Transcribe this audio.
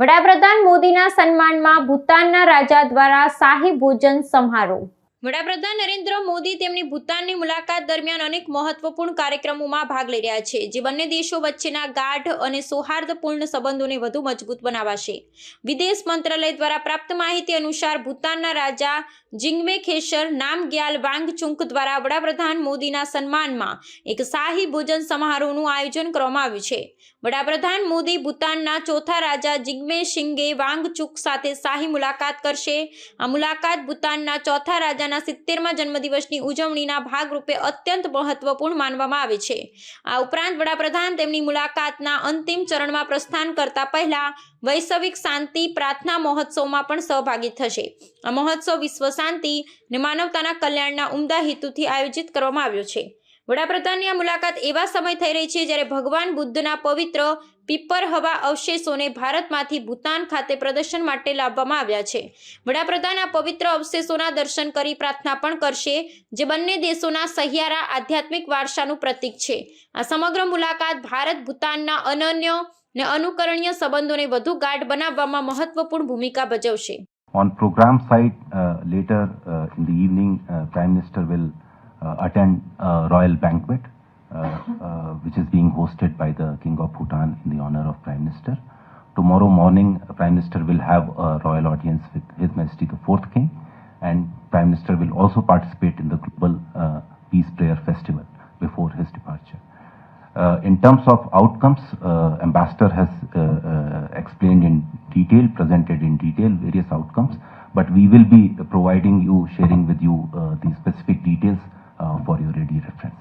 વડાપ્રધાન મોદીના સન્માનમાં ભૂતાનના રાજા દ્વારા શાહી ભોજન સમારોહ. વડાપ્રધાન નરેન્દ્ર મોદી તેમની ભૂતાનની મુલાકાત દરમિયાન અનેક મહત્વપૂર્ણ કાર્યક્રમોમાં ભાગ લઈ રહ્યા છે, જે બંને દેશો વચ્ચેના ગાઢ અને સૌહાર્દપૂર્ણ સંબંધોને વધુ મજબૂત બનાવાશે. વિદેશ મંત્રાલય દ્વારા પ્રાપ્ત માહિતી અનુસાર, ભૂતાનના રાજા જિંગમે ખેસર નામગ્યાલ વાંગચુંક દ્વારા વડાપ્રધાન મોદીના સન્માનમાં એક શાહી ભોજન સમારોહનું આયોજન કરવામાં આવ્યું છે. વડાપ્રધાન મોદી ભૂતાનના ચોથા રાજા જિગ્મે શિંગે વાંગચુક સાથે શાહી મુલાકાત કરશે. આ મુલાકાત ભૂતાનના ચોથા રાજાના સિત્તેરમાં જન્મદિવસની ઉજવણીના ભાગરૂપે અત્યંત મહત્વપૂર્ણ માનવામાં આવે છે. આ ઉપરાંત વડાપ્રધાન તેમની મુલાકાતના અંતિમ ચરણમાં પ્રસ્થાન કરતા પહેલા વૈશ્વિક શાંતિ પ્રાર્થના મહોત્સવમાં પણ સહભાગી થશે. આ મહોત્સવ વિશ્વ શાંતિ અને માનવતાના કલ્યાણના ઉમદા હેતુથી આયોજિત કરવામાં આવ્યો છે. વડાપ્રધાનની આ મુલાકાત એવા સમય થઈ રહી છે જ્યારે ભગવાન બુદ્ધના પવિત્ર પીપર હવા અવશેષોને ભારતમાંથી ભૂતાન ખાતે પ્રદર્શન માટે લાવવામાં આવ્યા છે. વડાપ્રધાન આ પવિત્ર અવશેષોના દર્શન કરી પ્રાર્થના પણ કરશે જે બંને દેશોના સહિયારા આધ્યાત્મિક વારસાનું પ્રતીક છે. આ સમગ્ર મુલાકાત ભારત ભૂતાનના અનન્ય ને અનુકરણીય સંબંધોને વધુ ગાઢ બનાવવામાં મહત્વપૂર્ણ ભૂમિકા ભજવશે. On program side, uh, later uh, in the evening, uh, attend a royal banquet, uh, uh, which is being hosted by the King of Bhutan in the honor of Prime Minister. Tomorrow morning, uh, Prime Minister will have a royal audience with His Majesty the Fourth King, and Prime Minister will also participate in the global uh, peace prayer festival before his departure. Uh, in terms of outcomes, uh, Ambassador has uh, uh, explained in detail, presented in detail various outcomes, but we will be providing you, sharing with you uh, the specific details uh, for your ready reference.